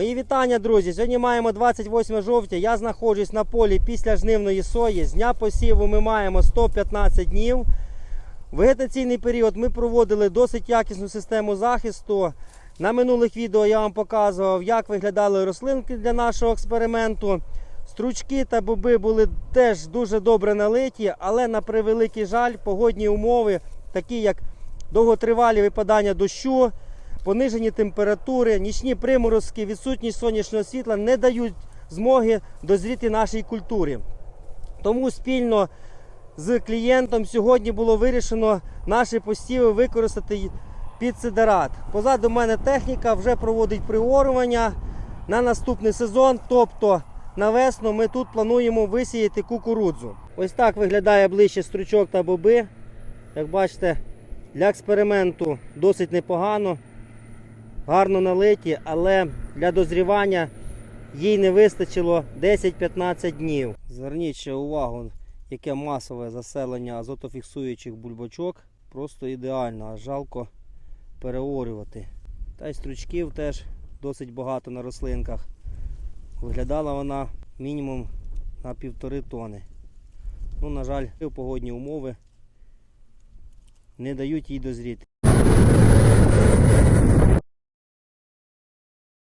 Мої вітання, друзі! Сьогодні маємо 28 жовтня. Я знаходжусь на полі після жнивної сої. З дня посіву ми маємо 115 днів. Вегетаційний період ми проводили досить якісну систему захисту. На минулих відео я вам показував, як виглядали рослинки для нашого експерименту. Стручки та боби були теж дуже добре налиті, але на превеликий жаль, погодні умови, такі як довготривалі випадання дощу, понижені температури, нічні приморозки, відсутність сонячного світла не дають змоги дозріти нашій культурі. Тому спільно з клієнтом сьогодні було вирішено наші посіви використати під сидерат. Позаду мене техніка вже проводить приорювання на наступний сезон. Тобто на весну ми тут плануємо висіяти кукурудзу. Ось так виглядає ближче стручок та боби. Як бачите, для експерименту досить непогано, гарно налиті, але для дозрівання їй не вистачило 10-15 днів. Зверніть ще увагу, яке масове заселення азотофіксуючих бульбочок. Просто ідеально, а жалко переорювати. Та й стручків теж досить багато на рослинках. Виглядала вона мінімум на півтори тони. Ну, на жаль, погодні умови не дають їй дозріти.